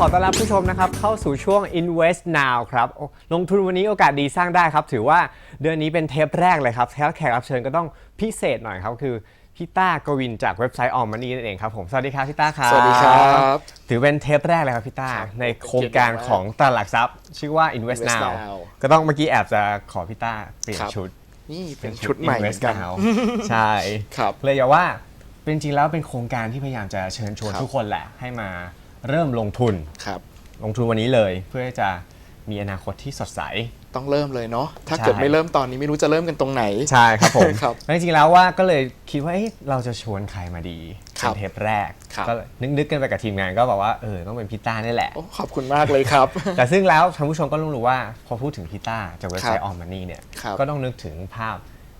ขอต้อนรับผู้ชมนะครับเข้าสู่ช่วง Invest Now ครับโอ้ลงทุนวันนี้โอกาสดีสร้างได้ครับ ถือว่าเดือนนี้เป็นเทปแรกเลยครับแขกแขกรับเชิญก็ต้องพิเศษหน่อยครับ คือพี่ต้ากวินจากเว็บไซต์ออมมันนี่นั่นเองครับผม สวัสดีครับพี่ต้าครับ สวัสดีครับถือเป็นเทปแรกเลยครับพี่ต้าครับในโครงการของตลาดหลักทรัพย์ ชื่อว่า Invest Invest Now Now ก็ต้องเมื่อกี้แอบจะขอพี่ต้าเปลี่ยนครับชุด นี่เป็นชุดใหม่เหมือน Invest กัน Now ใช่ครับเลยอย่าว่าเป็นจริงๆแล้วเป็นโครงการที่พยายามจะเชิญชวนครับทุกคนแหละให้มา เริ่มลงทุน ครับ ลงทุนวันนี้เลยเพื่อจะมีอนาคตที่สดใส ต้องเริ่มเลยเนาะถ้าใช่ เกิดไม่เริ่มตอนนี้ไม่รู้จะเริ่มกันตรงไหน ใช่ครับผม ครับแล้วจริงๆแล้วว่าก็เลยคิดว่าเอ๊ะเราจะชวนใครมาดีครัเป็บนเทปแรก ครับ ก็นึกๆกันไปกับทีมงานก็บอกว่าเออต้องเป็นพี่ต้านี่แหละ โอ้ขอบคุณมากเลยครับ แต่ซึ่งแล้วท่านผู้ชมก็รู้ว่าพอพูดถึงพี่ต้าจากเว็บไซคต์รัอบอมมันนี่เนี่ย ครับก็ต้องนึกถึงภาพ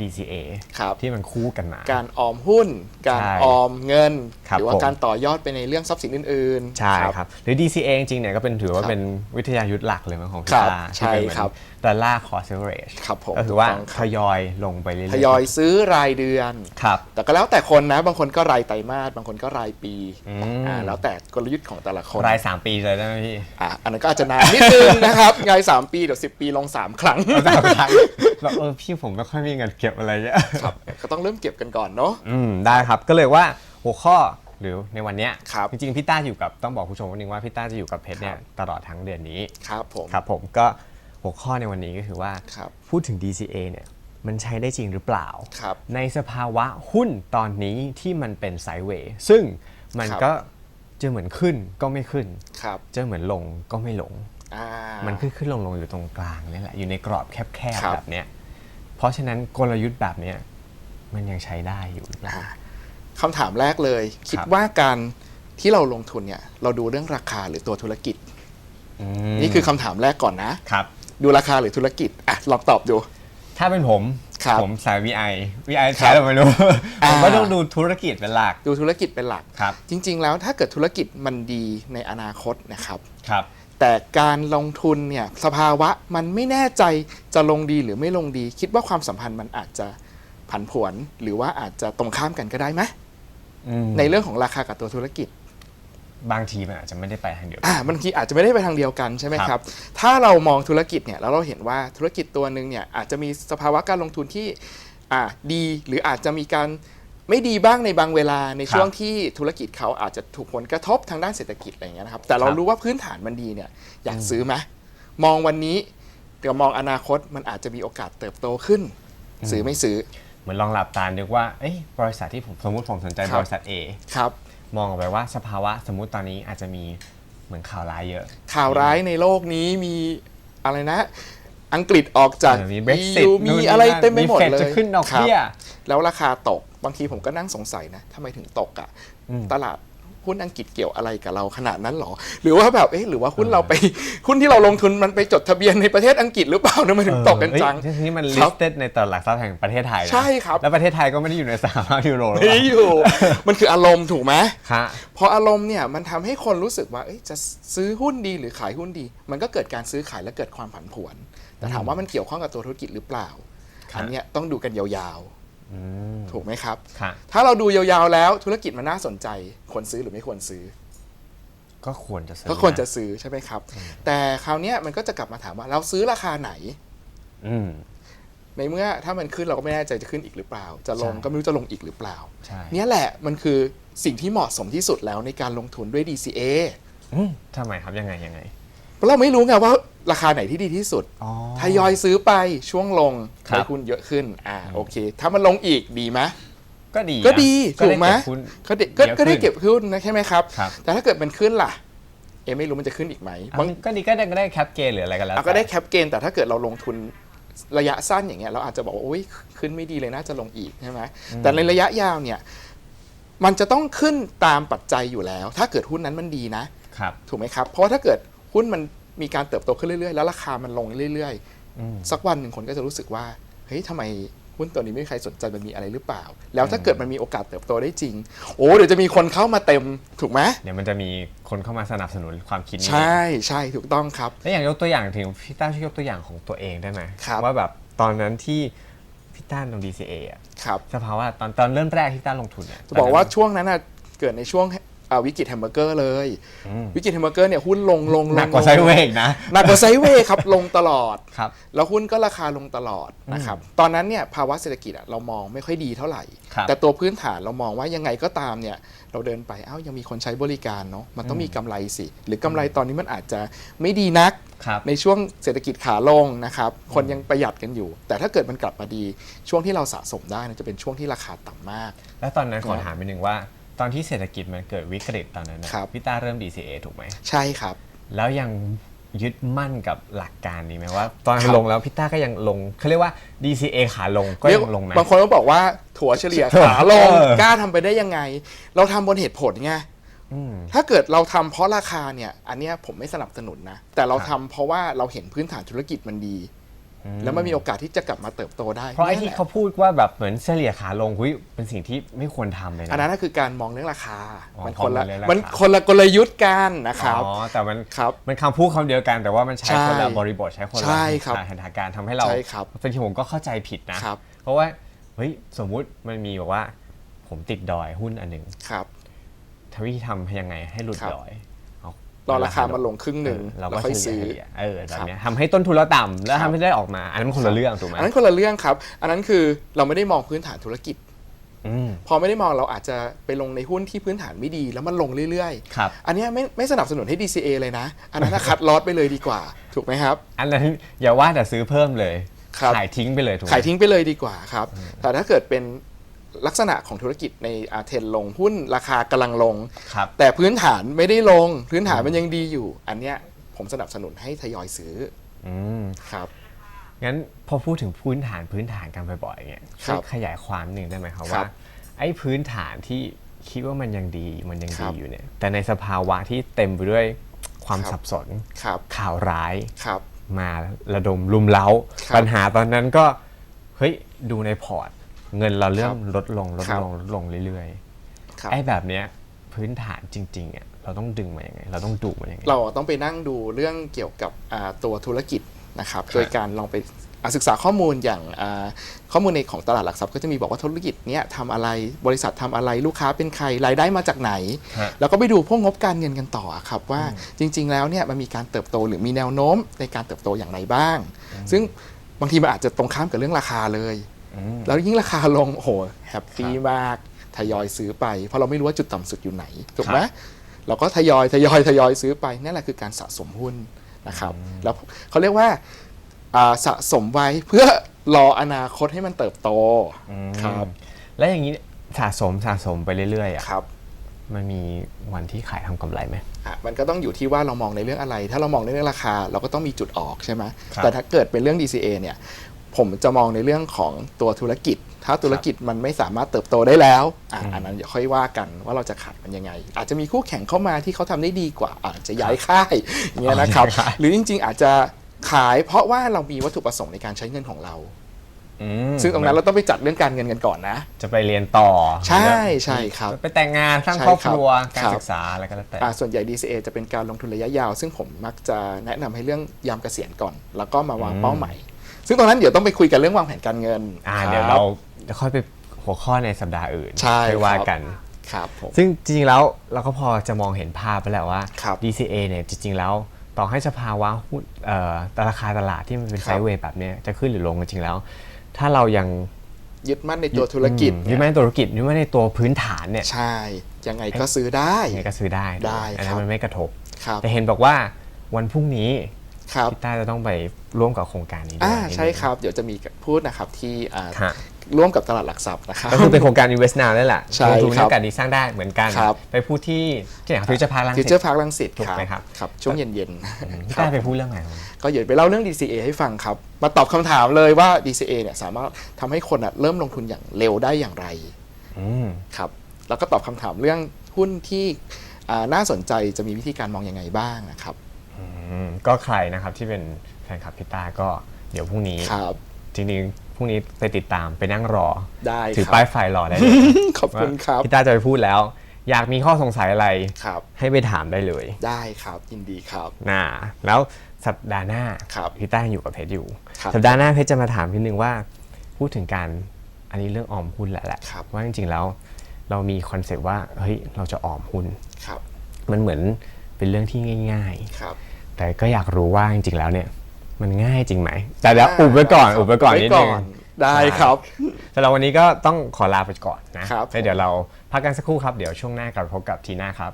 DCA ครับ ที่มันคู่กันมา การออมหุ้น การใช่ออมเงิน ครับหรือว่าผม การต่อยอดไปในเรื่องทรัพย์สินอื่นๆ ใช่ครับ หรือ DCA จริงๆเนี่ยก็เป็นถือว่าครับเป็นวิทยายุทธ์หลักเลยมั้งของพี่ครับตาใช่ที่เป็นเหมือนครับ ดอลลาร์คอร์เซเวอร์ครับผมก็คือว่าถูกต้องคทรับยอยลงไปเรื่อยๆทยอยซื้อรายเดือน ครับ แต่ก็แล้วแต่คนนะ บางคนก็รายไตรมาส บางคนก็รายปีอืม อ่าแล้วแต่กลยุทธ์ของแต่ละคนราย 3 ปีเลยได้ไหมพี่ อ่าอันนั้นก็อาจจะนานนิดนึงนะครับรายสามปีเดี๋ยวสิปีลงสามครั้ง สามครั้งแบบเออพี่ผมไม่ค่อยมีเงินเก็บอะไรเงี้ยครับก็ต้องเริ่มเก็บกันก่อนเนาะอืมได้ครับก็เลยว่าหัวข้อหรือในวันเนี้ยครับจริงๆพี่ต้าอยู่กับต้องบอกผู้ชมนิดนึงว่าพี่ต้าจะอยู่กับเพชรเนี่ยครับตลอดทั้งเดือนนี้ครับผมครับผมก็หัวข้อในวันนี้ก็คือว่าครับพูดถึง DCA เนี่ยมันใช้ได้จริงหรือเปล่าครับในสภาวะหุ้นตอนนี้ที่มันเป็นไซด์เวย์ซึ่งมันครับก็จะเหมือนขึ้นก็ไม่ขึ้นครับจะเหมือนลงก็ไม่ลงอ่ามันขึ้นขึ้นลงลงอยู่ตรงกลางนี่แหละ อยู่ในกรอบแคบครัๆบแบบเนี้ย เพราะฉะนั้นกลยุทธ์แบบเนี้ยมันยังใช้ได้อยู่หรือเปล่าคำถามแรกเลย คิดครับว่าการที่เราลงทุนเนี่ย เราดูเรื่องราคาหรือตัวธุรกิจอืมนี่คือคำถามแรกก่อนนะครับ ดูราคาหรือธุรกิจอะลองตอบดู ถ้าเป็นผมครับผมสาย VI VI ใช้หรือไม่รู้อ่าผมก็ต้องดูธุรกิจเป็นหลัก ดูธุรกิจเป็นหลักครับ จริง ๆ แล้วถ้าเกิดธุรกิจมันดีในอนาคตนะครับครับ แต่การลงทุนเนี่ยสภาวะมันไม่แน่ใจจะลงดีหรือไม่ลงดี คิดว่าความสัมพันธ์มันอาจจะผันผวน หรือว่าอาจจะตรงข้ามกันก็ได้ไหมอืมในเรื่องของราคากับตัวธุรกิจ บางทีมันอาจจะไม่ได้ไปทางเดียวกันอ่าบางทีอาจจะไม่ได้ไปทางเดียวกันใช่ไหมครับครับถ้าเรามองธุรกิจเนี่ยแล้วเราเห็นว่าธุรกิจตัวหนึ่งเนี่ยอาจจะมีสภาวะการลงทุนที่อ่าดี หรืออาจจะมีการ ไม่ดีบ้างในบางเวลาในช่วงที่ธุรกิจเขาอาจจะถูกผลกระทบทางด้านเศรษฐกิจอะไรอย่างเงี้ยนะครับ แต่เราครับรู้ว่าพื้นฐานมันดีเนี่ยอยากซื้อไหมมองวันนี้เดี๋ยวมองอนาคตมันอาจจะมีโอกาสเติบโตขึ้น ซื้อไม่ซื้อ เหมือนลองหลับตานึกว่าเอ้ยบริษัทที่ผมสมมติผมสนใจครับบริษัท A ครับมองออกไปว่าสภาวะสมมุติตอนนี้อาจจะมีเหมือนข่าวร้ายเยอะ ข่าวร้ายในโลกนี้มีอะไรนะ อังกฤษออกจากเออมี Brexit EU มีอะไรเต็มไปหมดมี Fed เลยจะขึ้นดอกครับเบี้ยแล้วราคาตกบางทีผมก็นั่งสงสัยนะทำไมถึงตกอะ่ะ อืม ตลาด หุ้นอังกฤษเกี่ยวอะไรกับเราขนาดนั้นหรอ หรือว่าแบบเอ๊ะหรือว่าหุ้นเราไปหุ้นที่เราลงทุนมันไปจดทะเบียนในประเทศอังกฤษหรือเปล่าทำไมถึงตกกันจังเอ้ยทีนี้มันครับ listed ในตลาดหลักทรัพย์แห่งประเทศไทยนะใช่ครับแล้วประเทศไทยก็ไม่ได้อยู่ในสหภาพยูโรหรือเปไม่ล่าอยู่มันคืออารมณ์ถูกไหมฮะพออารมณ์เนี่ยมันทำให้คนรู้สึกว่าเอ๊ะจะซื้อหุ้นดีหรือขายหุ้นดี มันก็เกิดการซื้อขายและเกิดความผันผวน แต่ถามว่ามันเกี่ยวข้องกับตัวธุรกิจหรือเปล่าครับอันเนี้ยต้องดูกันยาว อืมๆถูกไหมครับ ค่ะ ถ้าเราดูยาวๆแล้วธุรกิจมันน่าสนใจ ควรซื้อหรือไม่ควรซื้อ ก็ควรจะซื้อก็ควรจะนซื้อใช่ไหมครับ แต่คราวเนี้ยมันก็จะกลับมาถามว่าเราซื้อราคาไหน อืม ในเมื่อถ้ามันขึ้นเราก็ไม่แน่ใจจะขึ้นอีกหรือเปล่า จะลงใช่ ก็ไม่รู้จะลงอีกหรือเปล่า ใช่เนี่ยแหละมันคือสิ่งที่เหมาะสมที่สุดแล้วในการลงทุนด้วย DCA อืมทำไมครับยังไงยังไง เพราะเราไม่รู้ไงว่าราคาไหนที่ดีที่สุดอ๋อ ทยอยซื้อไปช่วงลงครับ ได้หุ้นเยอะขึ้น อ่าโอเค ถ้ามันลงอีกดีไหมก็ดีก็ดีนะถูกไหมด้เบหุ้น ก็ได้ก็เยอะก็ได้ขึ้นเก็บหุ้นนะใช่ไหมครับ ครับ แต่ถ้าเกิดมันขึ้นล่ะ เอะไม่รู้มันจะขึ้นอีกไหมอะบางก็ดีก็ได้ก็ได้แคปเกนหรืออะไรกันแล้วเอาก็ได้แต่แคปเกณฑ์แต่ถ้าเกิดเราลงทุนระยะสั้นอย่างเงี้ยเราอาจจะบอกว่าโอ้ยขึ้นไม่ดีเลยน่าจะลงอีกใช่ไหมแต่ในระยะยาวเนี่ยมันจะต้องขึ้นตามปัจจัยอยู่แล้ว ถ้าเกิดหุ้นนั้นมันดีนะ ครับ ถูกไหมครับ เพราะว่าถ้าเกิด หุ้นมันมีการเติบโตขึ้นเรื่อยๆ แล้วราคามันลงเรื่อยอืมๆสักวันหนึ่งคนก็จะรู้สึกว่า เฮ้ยทำไมหุ้นตัวนี้ไม่มีใครสนใจมันมีอะไรหรือเปล่า แล้วถ้าเกิดมันมีโอกาสเติบโตได้จริง โอ้เดี๋ยวจะมีคนเข้ามาเต็มถูกไหมเดี๋ยวมันจะมีคนเข้ามาสนับสนุนความคิดนี้ใช่ใช่ถูกต้องครับแล้วอย่างยกตัวอย่างถึงพี่ต้าช่วยยกตัวอย่างของตัวเองได้ไหมครับว่าแบบตอนนั้นที่พี่ต้าลง DCA อะครับสภาวะตอนตอนเริ่มแรกที่ต้าลงทุนเนี่ยจะบอกว่าช่วงนั้นน่ะเกิดในช่วงอ่า วิกฤตแฮมเบอร์เกอร์เลย วิกฤตแฮมเบอร์เกอร์เนี่ยหุ้นลงลงลงหนักกว่าลงไซด์เวย์อีกนะหนักกว่าไซด์เวย์ครับลงตลอดครับแล้วหุ้นก็ราคาลงตลอดนะครับตอนนั้นเนี่ยภาวะเศรษฐกิจอะเรามองไม่ค่อยดีเท่าไหร่ครับแต่ตัวพื้นฐานเรามองว่ายังไงก็ตามเนี่ยเราเดินไปเอ้ายังมีคนใช้บริการเนาะมันต้องมีกำไรสิ หรือกำไรตอนนี้มันอาจจะไม่ดีนักครับในช่วงเศรษฐกิจขาลงนะครับคนยังประหยัดกันอยู่ แต่ถ้าเกิดมันกลับมาดีช่วงที่เราสะสมได้เนยจะเป็นช่วงที่ราคาต่ำมาก แล้วตอนนั้นขอครับถามไปหนึ่งว่า ตอนที่เศรษฐกิจมันเกิดวิกฤตตอนนั้นนะครับ พี่ต้าเริ่ม DCA ถูกไหม ใช่ครับ แล้วยังยึดมั่นกับหลักการนี้ไหมว่า ตอนครับลงแล้วพี่ต้าก็ยังลงเขาเรียกว่า DCA ขาลงก็เรียยังลงนะบางคนก็บอกว่าถั่วเฉลี่ยขาลงเออกล้าทำไปได้ยังไง เราทำบนเหตุผลไงอืมถ้าเกิดเราทำเพราะราคาเนี่ย อันเนี้ยผมไม่สนับสนุนนะ แต่เราทำเพราะว่าเราเห็นพื้นฐานธุรกิจมันดี แล้วมันมีโอกาสที่จะกลับมาเติบโตได้ เพราะไอ้ที่นั่นแหลเขาพูดว่าแบบเหมือนเฉลี่ยขาลงหุ้ยเป็นสิ่งที่ไม่ควรทำเลยนะ อันนั้นก็คือการมองเรื่องราคาอ๋อมันคนละมองเรื่องราคามัมันคนละกลยุทธ์กันนะครับอ๋อแต่มันครับมันคำพูดคำเดียวกันแต่ว่ามันใช้ใช่คนละบริบทใช้คนละใช่ครับสถานการณ์ทำให้เราใช่ครับบางทีผมก็เข้าใจผิดนะครับเพราะว่าเฮ้ยสมมุติมันมีบอกว่า ผมติดดอยหุ้นอันหนึ่งครับทวิธีทำยังไงให้หลุดครับดอยเอา รอราคามันลงครึ่งหนึ่งเออเราแล้ก็วค่อยเฉซื้อลี่ยเออแบบเนี้ยทำให้ต้นทุนเราต่ำแล้วครับทำให้ได้ออกมา อันนั้นมันคนละเรื่องถูกไหมอันนั้นคนละเรื่องครับ อันนั้นคือเราไม่ได้มองพื้นฐานธุรกิจอืมพอไม่ได้มองเราอาจจะไปลงในหุ้นที่พื้นฐานไม่ดี แล้วมันลงเรื่อยครับๆอันเนี้ยไม่ไม่สนับสนุนให้ DCA เลยนะ อันนั้นนะคัดลอตไปเลยดีกว่า ถูกไหมครับ อันนั้นอย่าว่าแต่ซื้อเพิ่มเลยครับขายทิ้งไปเลยถูกไหมขายทิ้งไปเลยดีกว่าครับ แต่ถ้าเกิดเป็น ลักษณะของธุรกิจในอาเทนลงหุ้นราคากำลังลงครับแต่พื้นฐานไม่ได้ลง พื้นฐานมันยังดีอยู่ อันเนี้ยผมสนับสนุนให้ทยอยซื้ออืมครับงั้นพอพูดถึงพื้นฐานพื้นฐานกันบ่อยๆเนี่ยครัช่วยบขยายความหนึ่งได้ไหมครับครัว่าบไอ้พื้นฐานที่คิดว่ามันยังดีมันยังครัดีบอยู่เนี่ย แต่ในสภาวะที่เต็มไปด้วยความครับสับสนครับข่าวร้ายครับมาระดมลุมเล้าครับปัญหาตอนนั้นก็เฮ้ยดูในพอร์ต เงินเราเริ่มครับลดลงลดครับลงลดลงเรื่อยครับๆไอ้แบบเนี้ยพื้นฐานจริงๆอะเราต้องดึงมายังไง เราต้องดูมันยังไง เราต้องไปนั่งดูเรื่องเกี่ยวกับอ่าตัวธุรกิจนะครับ โดยการลองไปอ่าศึกษาข้อมูลอย่างอ่าข้อมูลในของตลาดหลักทรัพย์ก็จะมีบอกว่าธุรกิจเนี้ยทำอะไรบริษัททำอะไรลูกค้าเป็นใครรายได้มาจากไหนฮะแล้วก็ไปดูพวกงบการเงินกันต่อครับว่าจริง ๆ แล้วเนี่ยมันมีการเติบโตหรือมีแนวโน้มในการเติบโตอย่างไรบ้าง ซึ่งบางทีมันอาจจะตรงข้ามกับเรื่องราคาเลยอืม แล้วยิ่งราคาลงโอ้โหแฮปปี้มากทยอยซื้อไป เพราะเราไม่รู้ว่าจุดต่ำสุดอยู่ไหนถูกไหมครับเราก็ทยอยทยอยทยอยซื้อไปนั่นแหละคือการสะสมหุ้นนะครับแล้วเขาเรียกว่าอ่าสะสมไว้เพื่อรออนาคตให้มันเติบโตครับ แล้วอย่างนี้สะสมสะสมไปเรื่อยๆอะครับ มันมีวันที่ขายทำกำไรไหมอะมันก็ต้องอยู่ที่ว่าเรามองในเรื่องอะไร ถ้าเรามองในเรื่องราคา เราก็ต้องมีจุดออกใช่ไหมครับแต่ถ้าเกิดเป็นเรื่อง DCA เนี่ย ผมจะมองในเรื่องของตัวธุรกิจ ถ้าธุรกิจมันไม่สามารถเติบโตได้แล้วอะอันนั้นเดี๋ยวค่อยว่ากันว่าเราจะขายมันยังไง อาจจะมีคู่แข่งเข้ามาที่เขาทำได้ดีกว่า อาจจะย้ายค่ายอย่างเงี้ยนะครับย้ายค่ายหรือจริง ๆ อาจจะขายเพราะว่าเรามีวัตถุประสงค์ในการใช้เงินของเราอืมซึ่งตรงนั้นเราต้องไปจัดเรื่องการเงินกันก่อนนะ จะไปเรียนต่อ ใช่ใช่ครับ ไปแต่งงานสร้างใช่ครอบครัวครับการครับศึกษาอะไรก็แล้วแต่อ่าส่วนใหญ่ DCA จะเป็นการลงทุนระยะยาว ซึ่งผมมักจะแนะนำให้เรื่องยามเกษียณก่อน แล้วก็มาวางอืมเป้าหมาย ซึ่งตรงนั้นเดี๋ยวต้องไปคุยกันเรื่องวางแผนการเงินอ่าคบเดี๋ยวเราจะค่อยไปหัวข้อในสัปดาห์อื่นใช่ค่อยว่าครับกันครับผมซึ่งจริงๆแล้วเราก็พอจะมองเห็นภาพไปแล้วว่าครับ DCA เนี่ยจริงๆแล้วต่อให้สภาวะหุ้นเอ่อราคาตลาดที่มันเป็นคไซรับด์เวย์แบบเนี้ยจะขึ้นหรือลงจริงๆแล้ว ถ้าเรายังยึดมั่นในตัวธุรกิจอืมยึดมั่นในตัวธุรกิจยึดมั่นในตัวพื้นฐานเนี่ยใช่ยังไงก็ซื้อได้ยังไงก็ซื้อได้ได้อันคนั้รันบมันไม่กระทบครับแต่เห็นบอกว่าวันพรุ่งนี้ ครับพี่ต้าจะต้องไปร่วมกับโครงการนี้ด้วยอ่าใช่ครับ เดี๋ยวจะมีพูดนะครับที่อ่าฮะร่วมกับตลาดหลักทรัพย์นะครับก็คือเป็นโครงการ Invest Now นั่นแหละใช่ลงทุนครับในโอกาสดีสร้างได้เหมือนกันครับไปพูดที่ที่ไหนฟิวเจอร์พาร์คลังฟิสิวเจอตร์พาร์คลังสิตถูกไหมครับครับ ช่วงเย็นพี่ๆครัต้าบไปพูดเรื่องอะไรครับก็เดี๋ยวไปเล่าเรื่อง DCA ให้ฟังครับ มาตอบคำถามเลยว่า DCA เนี่ยสามารถทำให้คนอะเริ่มลงทุนอย่างเร็วได้อย่างไรอืมครับแล้วก็ตอบคำถามเรื่องหุ้นที่อ่าน่าสนใจจะมีวิธีการมองยังไงบ้างนะครับอืม ก็ใครนะครับที่เป็นแฟนคลับพี่ต้าก็เดี๋ยวพรุ่งนี้ครับ จริงๆพรุ่งนี้ไปติดตามไปนั่งรอ ได้ถือครับป้ายไฟรอได้เลยขอบคุณครับ ว่าพี่ต้าจะไปพูดแล้ว อยากมีข้อสงสัยอะไรครับ ให้ไปถามได้เลยได้ครับยินดีครับน่าแล้วสัปดาห์หน้าครับพี่ต้ายังอยู่กับเพชรอยู่ ครับ สัปดาห์หน้าเพชรจะมาถามพี่นึงว่า พูดถึงการอันนี้เรื่องออมหุ้นแหละแหละครับ ว่าจริงๆแล้ว เรามีคอนเซปต์ว่าเฮ้ยเราจะออมหุ้น ครับมันเหมือนเป็นเรื่องที่ง่าย ครับๆ แต่ก็อยากรู้ว่าจริงๆแล้วเนี่ย มันง่ายจริงไหมแต่แล้วอุบไว้ก่อนอุบไว้ก่อนนิดนึงได้ครับสำหรับวันนี้ก็ต้องขอลาไปก่อนนะครับแล้วเดี๋ยวเราพักกันสักครู่ครับ เดี๋ยวช่วงหน้ากลับมาพบกับทีน่าครับ